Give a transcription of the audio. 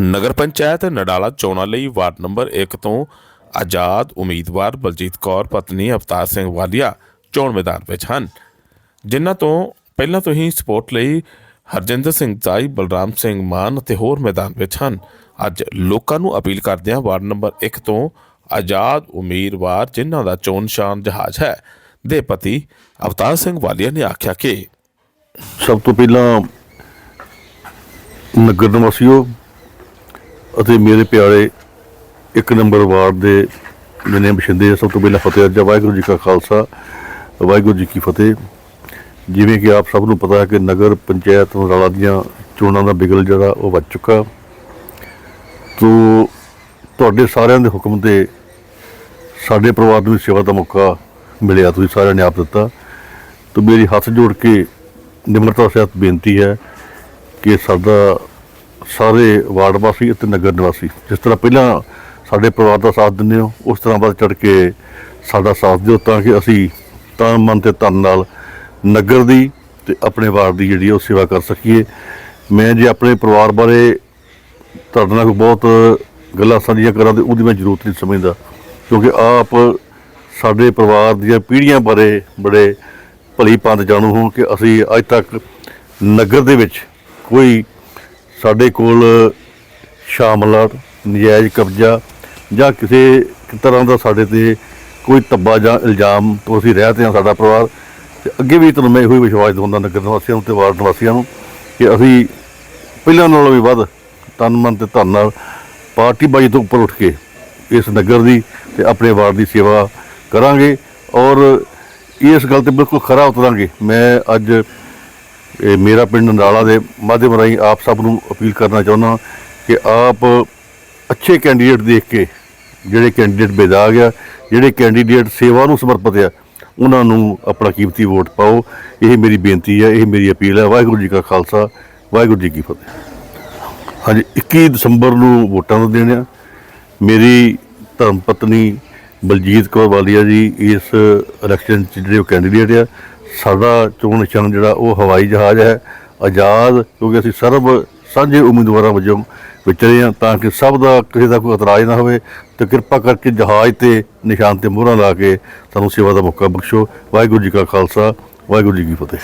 ਨਗਰ ਪੰਚਾਇਤ ਨਡਾਲਾ ਚੋਣਾਂ ਲਈ ward number 1 ਤੋਂ ਆਜ਼ਾਦ ਉਮੀਦਵਾਰ ਬਲਜੀਤ ਕੌਰ, ਪਤਨੀ ਅਵਤਾਰ ਸਿੰਘ ਵਾਲੀਆ ਚੋਣ ਮੈਦਾਨ ਵਿੱਚ ਹਨ। ਜਿਨ੍ਹਾਂ ਤੋਂ ਪਹਿਲਾਂ ਤੋਂ ਹੀ ਸਪੋਰਟ ਲਈ ਹਰਜਿੰਦਰ ਸਿੰਘ ਚਾਈ ਬਲਰਾਮ ਸਿੰਘ ਮਾਨ ਅਤੇ ਹੋਰ ਮੈਦਾਨ ਵਿੱਚ ਹਨ। ਅੱਜ ਲੋਕਾਂ ਨੂੰ ਅਪੀਲ ਕਰਦਿਆਂ ਵਾਰਡ ਨੰਬਰ 1 ਤੋਂ ਆਜ਼ਾਦ ਉਮੀਦਵਾਰ ਜਿਨ੍ਹਾਂ ਦਾ ਚੋਣ ਨਿਸ਼ਾਨ ਜਹਾਜ਼ ਹੈ, ਦੇ ਪਤੀ ਅਵਤਾਰ ਸਿੰਘ ਵਾਲੀਆ ਨੇ ਆਖਿਆ ਕਿ ਸਭ ਤੋਂ ਪਹਿਲਾਂ ਨਗਰ ਨਿਵਾਸੀਓ ਅਤੇ ਮੇਰੇ ਪਿਆਰੇ ਇੱਕ ਨੰਬਰ ਵਾਰਡ ਦੇ ਜਿਨੇ ਬਸ਼ਿੰਦੇ ਸਭ ਤੋਂ ਪਹਿਲਾਂ ਫਤਿਹ ਅਰਜਾ, ਵਾਹਿਗੁਰੂ ਜੀ ਕਾ ਖਾਲਸਾ, ਵਾਹਿਗੁਰੂ ਜੀ ਕੀ ਫਤਿਹ। ਜਿਵੇਂ ਕਿ ਆਪ ਸਭ ਨੂੰ ਪਤਾ ਹੈ ਕਿ ਨਗਰ ਪੰਚਾਇਤ ਨਰਾਲਾ ਦੀਆਂ ਚੋਣਾਂ ਦਾ ਬਿਗਲ ਜਿਹੜਾ ਉਹ ਵੱਜ ਚੁੱਕਾ। ਤੋ ਤੁਹਾਡੇ ਸਾਰਿਆਂ ਦੇ ਹੁਕਮ ਤੇ ਸਾਡੇ ਪਰਿਵਾਰ ਨੂੰ ਵੀ ਸੇਵਾ ਦਾ ਮੌਕਾ ਮਿਲਿਆ, ਤੁਸੀਂ ਸਾਰਿਆਂ ਨੇ ਆਪ ਦਿੱਤਾ। ਤੋ ਮੇਰੀ ਹੱਥ ਜੋੜ ਕੇ ਨਿਮਰਤਾ ਸਹਿਤ ਬੇਨਤੀ ਹੈ ਕਿ ਸਾਡਾ ਸਾਰੇ ਵਾਰਡ ਵਾਸੀ ਅਤੇ ਨਗਰ ਨਿਵਾਸੀ, ਜਿਸ ਤਰ੍ਹਾਂ ਪਹਿਲਾਂ ਸਾਡੇ ਪਰਿਵਾਰ ਦਾ ਸਾਥ ਦਿੰਦੇ ਹੋ, ਉਸ ਤਰ੍ਹਾਂ ਬਾਅਦ ਚੜ ਕੇ ਸਾਡਾ ਸਾਥ ਦਿਓ ਤਾਂ ਕਿ ਅਸੀਂ ਤਨ ਮਨ ਤੇ ਤਨ ਨਾਲ ਨਗਰ ਦੀ ਤੇ ਆਪਣੇ ਵਾਰਡ ਦੀ ਜਿਹੜੀ ਉਹ ਸੇਵਾ ਕਰ ਸਕੀਏ। ਮੈਂ ਜੇ ਆਪਣੇ ਪਰਿਵਾਰ ਬਾਰੇ ਤੁਹਾਡੇ ਨਾਲ ਕੋਈ ਬਹੁਤ ਗੱਲਾਂ ਸਾਂਝੀਆਂ ਕਰਾਂ ਤੇ ਉਹਦੀ ਮੈਂ ਜ਼ਰੂਰਤ ਨਹੀਂ ਸਮਝਦਾ, ਕਿਉਂਕਿ ਆਪ ਸਾਡੇ ਪਰਿਵਾਰ ਦੀਆਂ ਪੀੜ੍ਹੀਆਂ ਬਾਰੇ ਬੜੇ ਭਲੀ ਪੰਤ ਜਾਣੂ ਹੋ ਕਿ ਅਸੀਂ ਅੱਜ ਤੱਕ ਨਗਰ ਦੇ ਵਿੱਚ ਕੋਈ ਸਾਡੇ ਕੋਲ ਸ਼ਾਮਲਾਤ ਨਜਾਇਜ਼ ਕਬਜ਼ਾ ਜਾਂ ਕਿਸੇ ਤਰ੍ਹਾਂ ਦਾ ਸਾਡੇ ਤੇ ਕੋਈ ਧੱਬਾ ਜਾਂ ਇਲਜ਼ਾਮ ਤੋਂ ਅਸੀਂ ਰਹਿਤੇ ਹਾਂ ਸਾਡਾ ਪਰਿਵਾਰ। ਤੇ ਅੱਗੇ ਵੀ ਤੁਹਾਨੂੰ ਮੈਂ ਇਹੋ ਹੀ ਵਿਸ਼ਵਾਸ ਦਿਵਾਉਂਦਾ ਨਗਰ ਨਿਵਾਸੀਆਂ ਨੂੰ ਤੇ ਵਾਰਡ ਨਿਵਾਸੀਆਂ ਨੂੰ ਕਿ ਅਸੀਂ ਪਹਿਲਾਂ ਨਾਲੋਂ ਵੀ ਵੱਧ ਤਨ ਮਨ ਤੇ ਧਨ ਨਾਲ ਪਾਰਟੀ ਬਾਜੀ ਤੋਂ ਉੱਪਰ ਉੱਠ ਕੇ ਇਸ ਨਗਰ ਦੀ ਤੇ ਆਪਣੇ ਵਾਰਡ ਦੀ ਸੇਵਾ ਕਰਾਂਗੇ ਔਰ ਇਸ ਗੱਲ ਤੇ ਬਿਲਕੁਲ ਖਰਾ ਉਤਰਾਂਗੇ। ਮੈਂ ਅੱਜ ਇਹ ਮੇਰਾ ਪਿੰਡ ਨਰਾਲਾ ਦੇ ਮਾਧਿਅਮ ਰਾਹੀਂ ਆਪ ਸਭ ਨੂੰ ਅਪੀਲ ਕਰਨਾ ਚਾਹੁੰਦਾ ਕਿ ਆਪ ਅੱਛੇ ਕੈਂਡੀਡੇਟ ਦੇਖ ਕੇ ਜਿਹੜੇ ਕੈਂਡੀਡੇਟ ਬੇਦਾਗ ਆ, ਜਿਹੜੇ ਕੈਂਡੀਡੇਟ ਸੇਵਾ ਨੂੰ ਸਮਰਪਿਤ ਆ, ਉਹਨਾਂ ਨੂੰ ਆਪਣਾ ਕੀਮਤੀ ਵੋਟ ਪਾਓ। ਇਹ ਮੇਰੀ ਬੇਨਤੀ ਹੈ ਇਹ ਮੇਰੀ ਅਪੀਲ ਹੈ ਵਾਹਿਗੁਰੂ ਜੀ ਕਾ ਖਾਲਸਾ, ਵਾਹਿਗੁਰੂ ਜੀ ਕੀ ਫਤਿਹ। ਹਾਂਜੀ 21 ਦਸੰਬਰ ਨੂੰ ਵੋਟਾਂ ਦਾ ਦਿਨ ਆ। ਮੇਰੀ ਧਰਮ ਪਤਨੀ ਬਲਜੀਤ ਕੌਰ ਵਾਲੀਆ ਜੀ ਇਸ ਇਲੈਕਸ਼ਨ 'ਚ ਜਿਹੜੇ ਉਹ ਕੈਂਡੀਡੇਟ ਆ ਸਾਡਾ ਚੋਣ ਨਿਸ਼ਾਨ ਜਿਹੜਾ ਉਹ ਹਵਾਈ ਜਹਾਜ਼ ਹੈ, ਆਜ਼ਾਦ, ਕਿਉਂਕਿ ਅਸੀਂ ਸਰਬ ਸਾਂਝੇ ਉਮੀਦਵਾਰਾਂ ਵਜੋਂ ਵਿਚਰੇ ਹਾਂ, ਤਾਂ ਕਿ ਸਭ ਦਾ ਕਿਸੇ ਦਾ ਕੋਈ ਇਤਰਾਜ਼ ਨਾ ਹੋਵੇ ਤੇ ਕਿਰਪਾ ਕਰਕੇ ਜਹਾਜ਼ ਤੇ ਨਿਸ਼ਾਨ ਤੇ ਮੋਹਰਾਂ ਲਾ ਕੇ ਸਾਨੂੰ ਸੇਵਾ ਦਾ ਮੌਕਾ ਬਖਸ਼ੋ। ਵਾਹਿਗੁਰੂ ਜੀ ਕਾ ਖਾਲਸਾ, ਵਾਹਿਗੁਰੂ ਜੀ ਕੀ ਫਤਿਹ।